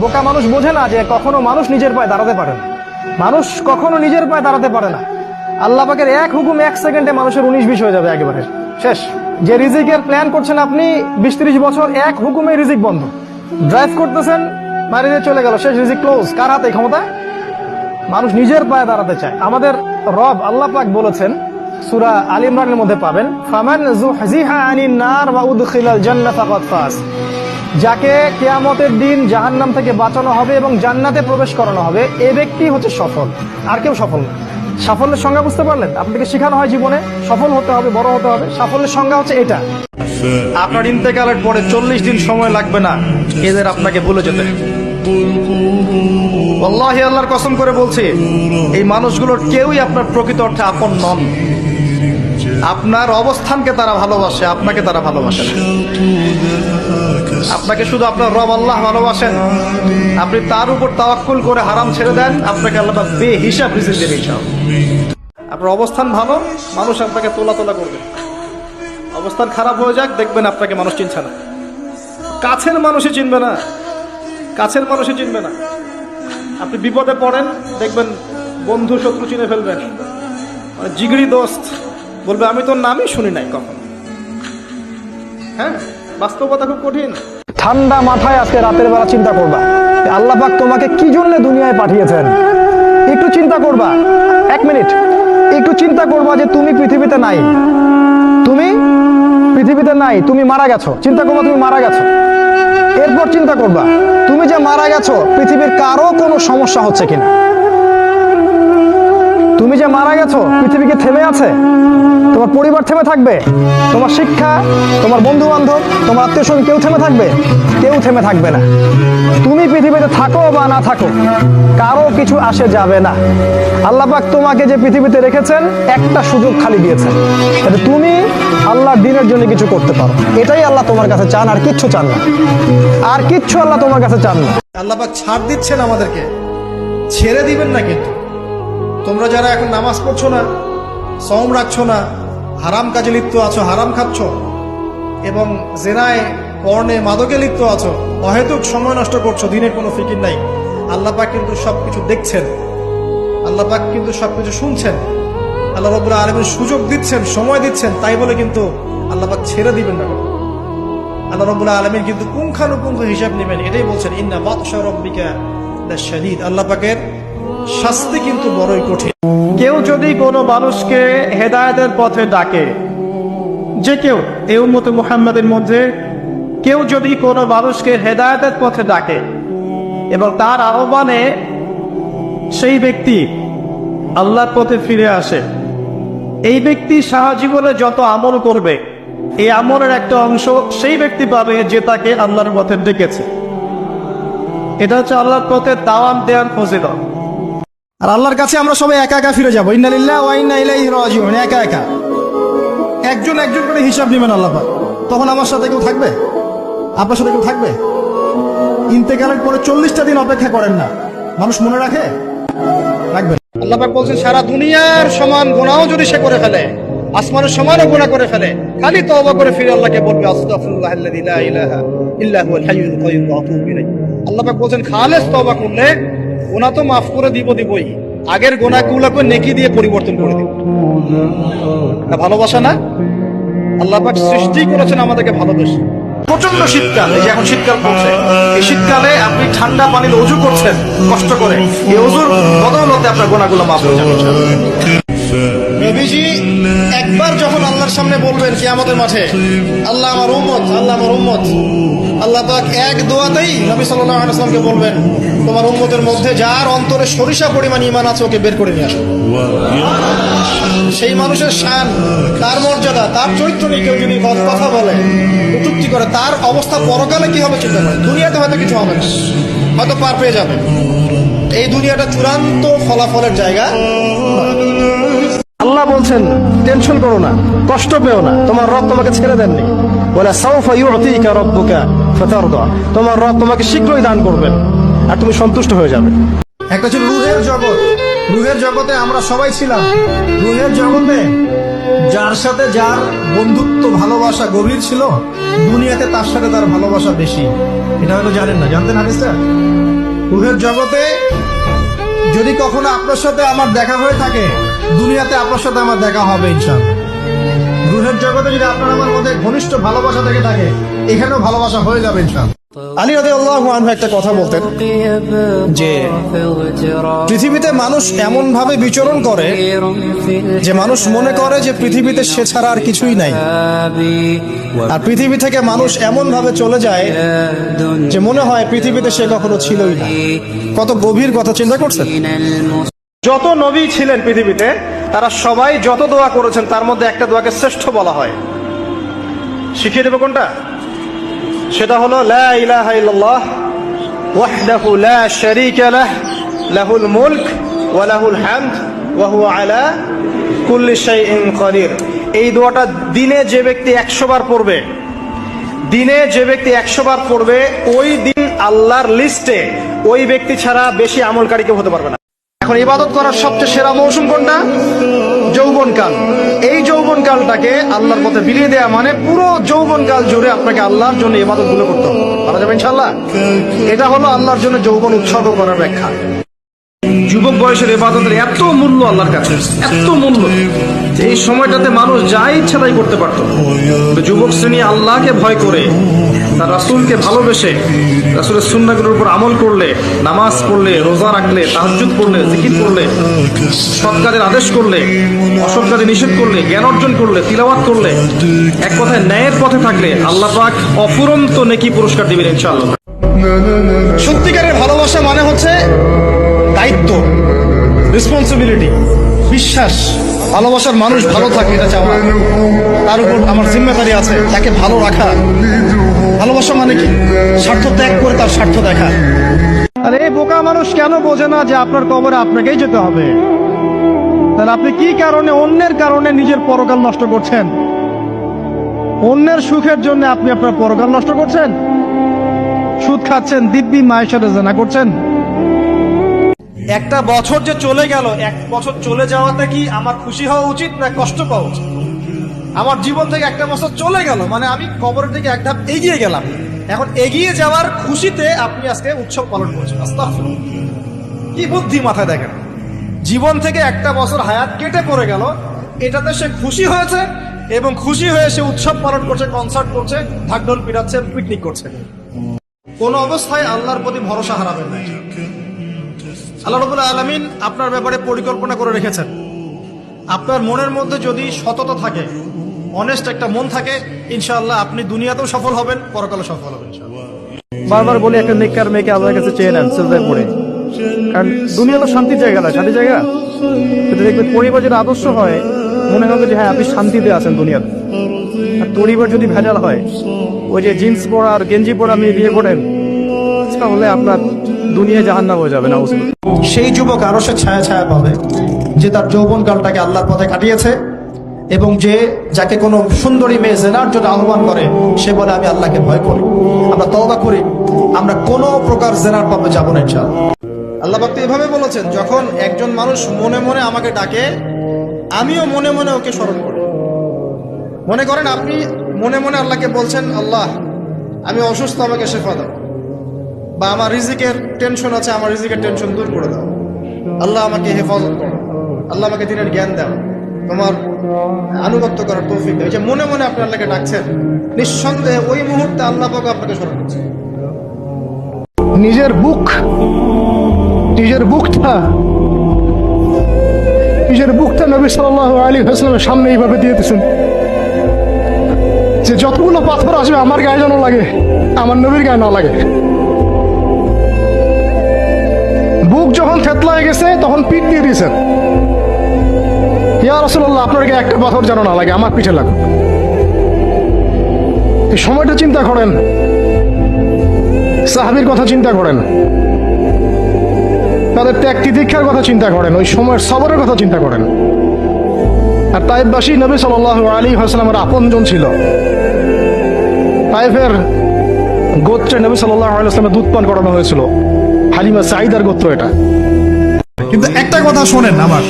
বোকা মানুষ বোঝে না যে কখনো মানুষ নিজের পায়ে দাঁড়াতে পারে না। মানুষ কখনো নিজের পায়ে দাঁড়াতে পারে না। আল্লাহ পাকের এক হুকুম এক সেকেন্ডে মানুষের উনিশ বিশ হয়ে যাবে একেবারে। শেষ। যে রিজিকের প্ল্যান করছেন আপনি, বিশ ত্রিশ বছর এক হুকুমে রিজিক বন্ধ। ড্রাইভ করতেছেন মারিয়ে চলে গেল, শেষ রিজিক ক্লোজ কার হাতে ক্ষমতা? মানুষ নিজের পায়ে দাঁড়াতে চায়। আমাদের রব আল্লাহ পাক বলেছেন, সুরা আল ইমরানের মধ্যে পাবেন, ফামান যুহজিহা আনিন নার ওয়া উদখিলাল জান্নাত ফাজ। যাকে কেয়ামতের দিন জাহান্নাম থেকে বাঁচানো হবে এবং জান্নাতে প্রবেশ করানো হবে, এ ব্যক্তি হচ্ছে সফল। আর কেউ সফল না। সাফল্যের সংজ্ঞা বুঝতে পারলেন? আপনাকে শেখানো হয় জীবনে সফল হতে হবে, বড় হতে হবে। সাফল্যের সংজ্ঞা হচ্ছে এটা। আপনার ইন্তেকালের পরে চল্লিশ দিন সময় লাগবে না। এদের আপনাকে বলে যেতে আল্লাহি আল্লাহর কসম করে বলছি, এই মানুষগুলোর কেউই আপনার প্রকৃত অর্থে আপন নন। আপনার অবস্থানকে তারা ভালোবাসে, আপনাকে তারা ভালোবাসে। আপনাকে শুধু আপনার রব আল্লাহ ভালোবাসেন। আপনি তার উপর তাওয়াক্কুল করে হারাম ছেড়ে দেন, আপনাকে আল্লাহ পাক বেহিসাব রিজিক দেবে। আপনার অবস্থান ভালো, মানুষ আপনাকে তোলা তোলা করবে। অবস্থান খারাপ হয়ে যাক, দেখবেন আপনাকে মানুষ চিনছে না। কাছের মানুষই চিনবে না। কাছের মানুষই চিনবে না। আপনি বিপদে পড়েন, দেখবেন বন্ধু শত্রু চিনে ফেলবেন। মানে জিগড়ি দোস্ত, বলবে, আমি তোর নামই শুনি নাই কখন। হ্যাঁ? বাস্তবতা খুব কঠিন। ঠান্ডা মাথায় আজকে রাতের বেলা চিন্তা করবা। যে আল্লাহ পাক তোমাকে কি জন্য দুনিয়ায় পাঠিয়েছেন? একটু চিন্তা করবা। এক মিনিট। একটু চিন্তা করবা যে তুমি পৃথিবীতে নাই। তুমি পৃথিবীতে নাই, তুমি মারা গেছো। চিন্তা করবা তুমি মারা গেছো। এরপর চিন্তা করবা, তুমি যে মারা গেছো, পৃথিবীর কারও কোনো সমস্যা হচ্ছে কিনা? তুমি যে মারা গেছো পৃথিবী কি থেমে আছে? তোমার পরিবার থেমে থাকবে। তোমার শিক্ষা, তোমার বন্ধু বান্ধব তোমার আত্মীয় স্বজন কেউ থেমে থাকবে? কেউ থেমে থাকবে না। তুমি পৃথিবীতে থাকো বা না থাকো, কারও কিছু আসে যাবে না। আল্লাহ পাক তোমাকে যে পৃথিবীতে রেখেছেন, একটা সুযোগ খালি দিয়েছেন। তুমি আল্লাহর দিনের জন্য কিছু করতে পারো। এটাই আল্লাহ তোমার কাছে চান, আর কিচ্ছু চান না। আর কিচ্ছু আল্লাহ তোমার কাছে চান না। আল্লাহ পাক ছাড় দিচ্ছেন আমাদেরকে। ছেড়ে দিবেন না কিন্তু। তোমরা যারা এখন নামাজ পড়ছো না সম রাখছো না হারাম কাজে লিপ্ত আছো, হারাম খাচ্ছ। এবং জেনায় পর্ণে মাদকে লিপ্ত আছো, অহেতুক সময় নষ্ট করছ, দিনের কোনো ফিকির নাই। আল্লাহ পাক কিন্তু সবকিছু দেখছেন। আল্লাহ পাক কিন্তু সবকিছু শুনছেন। আল্লাহ রবুল্লাহ আলমের সুযোগ দিচ্ছেন, সময় দিচ্ছেন, তাই বলে কিন্তু আল্লাহ পাক ছেড়ে দিবেন না। আল্লাহ আলমীর কিন্তু পুঙ্খানুপুঙ্খ হিসাব নেবেন, এটাই বলছেন, ইন্না বাদশা রব্বিকা শাদীদ আল্লাহ পাকের শাস্তি কিন্তু বড়ই কঠিন। কেউ যদি কোনো মানুষকে হেদায়েতের পথে ডাকে, যে কেউ, এই উম্মত মুহাম্মাদের মধ্যে, কেউ যদি কোনো মানুষকে হেদায়েতের পথে ডাকে, এবং তার আহ্বানে সেই ব্যক্তি আল্লাহর পথে ফিরে আসে, এই ব্যক্তি সারা জীবনে যত আমল করবে, এই আমলের একটা অংশ সেই ব্যক্তি পাবে যে তাকে আল্লাহর পথে ডেকেছে। এটা হচ্ছে আল্লাহর পথে দাওয়াম দেওয়ার ফজিলত। আর আল্লাহর কাছে আমরা সবাই একা একা ফিরে যাব। ইন্নালিল্লাহ একা একা। একজন একজন করে হিসাব নেবেন আল্লাহ তখন আমার সাথে কেউ থাকবে? আপনার সাথে কেউ থাকবে? ইন্তেকালের পরে চল্লিশটা দিন অপেক্ষা করেন না। মানুষ মনে রাখে? রাখবেন আল্লাহ বলছেন, সারা দুনিয়ার সমান গুনাহও যদি সে করে ফেলে, আসমানের সমানও গুনাহ করে ফেলে, খালি তওবা করে ফিরে আল্লাহকে বলবে আল্লাহ বলছেন, খালেস তওবা করলে গুনাহ তো মাফ করে দিব দিবই। আগের গুনাহগুলোকে নেকি দিয়ে পরিবর্তন করে দিব। না ভালোবাসা না? আল্লাহ পাক সৃষ্টি করেছেন আমাদেরকে ভালোবেসে। প্রচণ্ড শীতকাল, এই যে এখন শীতকাল পড়ছে এই শীতকালে আপনি ঠান্ডা পানির অজু করছেন, কষ্ট করে। এই অজুর বদৌলতে আপনার গোনাগুলো মাফ হয়ে যাবে। একবার যখন আল্লাহর সামনে বলবেন কি আমাদের মাঠে, আল্লাহ আমার উম্মত, আল্লাহ আমার উম্মত। আল্লাহ পাক এক দোয়াতেই নবী সাল্লাল্লাহু আলাইহি ওয়াসাল্লামকে বলবেন তোমার উম্মতের মধ্যে যার অন্তরে সরিষা পরিমাণ ঈমান আছে, ওকে বের করে নিয়ে আসো। সেই মানুষের শান, তার মর্যাদা, তার চরিত্র নিয়ে কেউ যদি কথা বলে কটূক্তি করে, তার অবস্থা পরকালে কি হবে চিন্তা করে দুনিয়াতে হয়তো কিছু হবে না। হয়তো পার পেয়ে যাবে। এই দুনিয়াটা চূড়ান্ত ফলাফলের জায়গা। আল্লাহ বলছেন, টেনশন করো না, কষ্ট পেও না। তোমার রব তোমাকে ছেড়ে দেননি। বলে, সাউফা ইউতিকা রব্বুকা ফাতারদা। তোমার রব তোমাকে শীঘ্রই দান করবেন। আর তুমি সন্তুষ্ট হয়ে যাবে। একটা ছিল রুহের জগৎ। রুহের জগতে আমরা সবাই ছিলাম। রুহের জগতে যার সাথে যার বন্ধুত্ব, ভালোবাসা গভীর ছিল, দুনিয়াতে তার সাথে তার ভালোবাসা বেশি। এটা হয়তো জানেন না। জানতেন হাদিসটা রুহের জগতে যদি কখনো আপনার সাথে আমার দেখা হয়ে থাকে, দুনিয়াতে আপনার সাথে আমার দেখা হবে, ইনশাআল্লাহ। রুহের জগতে যদি আপনার আমার মধ্যে ঘনিষ্ঠ ভালোবাসা থেকে থাকে, এখানেও ভালোবাসা হয়ে যাবে, ইনশাআল্লাহ। আলী রাদিয়াল্লাহু আনহু একটা কথা বলতেন যে পৃথিবীতে মানুষ এমন ভাবে বিচরণ করে যে মানুষ মনে করে যে পৃথিবীতে সে ছাড়া আর কিছুই নাই। আর পৃথিবী থেকে মানুষ এমন ভাবে চলে যায় যে মনে হয় পৃথিবীতে সে কখনো ছিলই না। কত গভীর কথা চিন্তা করছেন? যত নবী ছিলেন পৃথিবীতে, তারা সবাই যত দোয়া করেছেন, তার মধ্যে একটা দোয়াকে শ্রেষ্ঠ বলা হয়। শিখিয়ে দেবো কোনটা? সেটা হলো, লা ইলাহা ইল্লাল্লাহ, ওয়াহদাহু লা শারীকা লাহ, লাহুল মুলক ওয়া লাহুল হামদ, ওয়া হুয়া আলা কুল্লি শাইইন কাদির। এই দোয়াটা দিনে যে ব্যক্তি 100 বার পড়বে, দিনে যে ব্যক্তি 100 বার পড়বে, ওই দিন আল্লাহর লিস্টে ওই ব্যক্তি ছাড়া বেশি আমলকারী কেউ হতে পারবে না। এখন ইবাদত করার সবচেয়ে সেরা মৌসুম কোনটা? যৌবনকাল। এই যৌবনকালটাকে আল্লাহর পথে বিলিয়ে দেওয়া মানে পুরো যৌবনকাল জুড়ে আপনাকে আল্লাহর জন্য ইবাদতগুলো করতে হবে। যাবে ইনশাল্লাহ এটা হলো আল্লাহর জন্য যৌবন উৎসর্গ করার ব্যাখ্যা। যুবক বয়সের ইবাদতের এত মূল্য আল্লাহর কাছে। এত মূল্য। এই সময়টাতে মানুষ যা ইচ্ছা তাই করতে পারত। যুবক শ্রেণি আল্লাহকে ভয় করে, তার রাসূলকে ভালোবেসে, রাসূলের সুন্নাহগুলোর উপর আমল করলে, নামাজ পড়লে, রোজা রাখলে, তাহাজ্জুদ পড়লে, জিকির করলে সৎ কাজের আদেশ করলে, অসৎ কাজে নিষেধ করলে, জ্ঞান অর্জন করলে, তিলাওয়াত করলে, এক কথায় ন্যায়ের পথে থাকলে আল্লাহ পাক অফুরন্ত নেকি পুরস্কার দিবেন ইনশাআল্লাহ। সত্যিকারের ভালোবাসা মানে হচ্ছে দায়িত্ব। রেসপন্সিবিলিটি বিশ্বাস, ভালোবাসার মানুষ ভালো থাকে, এটা চাওয়া। তার উপর আমার জিম্মেদারি আছে, তাকে ভালো রাখা। ভালোবাসা মানে কি? স্বার্থ ত্যাগ করে তার স্বার্থ দেখা। আর, এই বোকা মানুষ কেন বোঝে না যে আপনার কবরে আপনাকেই যেতে হবে? তাহলে আপনি কি কারণে, অন্যের কারণে নিজের পরকাল নষ্ট করছেন? অন্যের সুখের জন্য আপনি আপনার পরকাল নষ্ট করছেন? সুদ খাচ্ছেন, দিব্যি মায়ের সাথে জানা করছেন? একটা বছর যে চলে গেল, এক বছর চলে যাওয়াতে কি আমার খুশি হওয়া উচিত না কষ্ট পাওয়া উচিত? আমার জীবন থেকে একটা বছর চলে গেল মানে আমি কবরের দিকে এক ধাপ এগিয়ে গেলাম। এখন এগিয়ে যাওয়ার খুশিতে আপনি আজকে উৎসব পালন করছেন। কি বুদ্ধি মাথায় দেখেন? জীবন থেকে একটা বছর হায়াত কেটে পড়ে গেল, এটাতে সে খুশি হয়েছে এবং খুশি হয়ে সে উৎসব পালন করছে কনসার্ট করছে, ঢাকঢোল পিটাচ্ছে পিকনিক করছে। কোন অবস্থায় আল্লাহর প্রতি ভরসা হারাবেন না। আল্লাহ রবুল্লা আলমিন আপনার ব্যাপারে পরিকল্পনা করে রেখেছেন। আপনার মনের মধ্যে যদি সততা থাকে অনেস্ট একটা মন থাকে, ইনশাআল্লাহ আপনি দুনিয়াতেও সফল হবেন পরকালে সফল হবেন বারবার বলি, একটা নেককার মেয়েকে আল্লাহর কাছে চেয়ে নেন সেলফায় পড়ে। কারণ দুনিয়া তো শান্তির জায়গা না শান্তির জায়গা। কিন্তু দেখবেন পরিবার যদি আদর্শ হয়, মনে হবে যে হ্যাঁ আপনি শান্তিতে আছেন দুনিয়াতে আর পরিবার যদি ভেজাল হয়, ওই যে জিন্স পরা আর গেঞ্জি পরা আপনি বিয়ে করেন তাহলে আপনার দুনিয়া জাহান্নাম হয়ে যাবে না সেই যুবক আরও সে ছায়া ছায়া পাবে, যে তার যৌবন কালটাকে আল্লাহর পথে কাটিয়েছে এবং যে যাকে কোনো সুন্দরী মেয়ে জেনার জন্য আহ্বান করে, সে বলে, আমি আল্লাহকে ভয় করি। আমরা তওবা করি, আমরা কোনো প্রকার জেনার পাবে যাব না, ইনশাআল্লাহ। আল্লাহ পাক তো এভাবে বলেছেন, যখন একজন মানুষ মনে মনে আমাকে ডাকে, আমিও মনে মনে ওকে স্মরণ করি। মনে করেন, আপনি মনে মনে আল্লাহকে বলছেন, আল্লাহ, আমি অসুস্থ, আমাকে শেফা দাও। বা আমার রিজিকের টেনশন আছে, আমার রিজিকের টেনশন দূর করে দাও। আল্লাহ আমাকে হেফাজত করো। আল্লাহ আমাকে দিনের জ্ঞান দাও। তোমার আনুগত্য করার তৌফিক এই যে মনে মনে আপনি আল্লাহকে ডাকছেন, নিঃসন্দেহে ওই মুহূর্তে আল্লাহ পাক আপনাকে স্মরণ করছে। নিজের বুক, নিজের বুকটা নিজের বুকটা নবী সাল্লাহ আলী হাসলামের সামনে এইভাবে দিয়ে দিয়েছেন। যে যতগুলো পাথর আসবে, আমার গায়ে যেন লাগে, আমার নবীর গায়ে না লাগে। বুক যখন থেতলায় গেছে, তখন পিঠ দিয়ে দিয়েছেন। ইয়া রসল্লাহ আপনার একটা পাথর যেন না লাগে, আমার পিঠে লাগুক। এই সময়টা চিন্তা করেন। সাহাবির কথা চিন্তা করেন। তাদের ত্যাগ তিতিক্ষার কথা চিন্তা করেন। ওই সময়ের সবরের কথা চিন্তা করেন। আর তাইফবাসী নবী সাল আলী হাসলামের আপনজন ছিল। তাইফের গোত্রে নবী সাল্লাহ আলাইসলামের দুধ পান করানো হয়েছিল। হালিমা সাইদার গোত্র এটা। কিন্তু একটা কথা শোনেন আমার।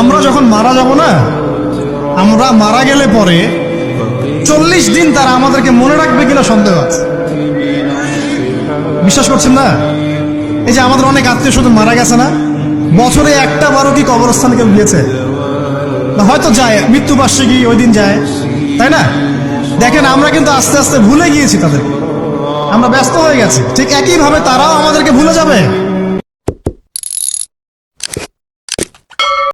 আমরা যখন মারা যাব না, আমরা মারা গেলে পরে চল্লিশ দিন তারা আমাদেরকে মনে রাখবে কিনা সন্দেহ আছে। বিশ্বাস করছেন না? এই যে আমাদের অনেক আত্মীয় স্বজন মারা গেছে না, বছরে একটা বারো কি কবরস্থান কেউ গিয়েছে? হয়তো যায়, মৃত্যুবার্ষিকী ওই দিন যায়, তাই না? দেখেন, আমরা কিন্তু আস্তে আস্তে ভুলে গিয়েছি তাদেরকে আমরা ব্যস্ত হয়ে গেছি। ঠিক একইভাবে তারাও আমাদেরকে ভুলে যাবে।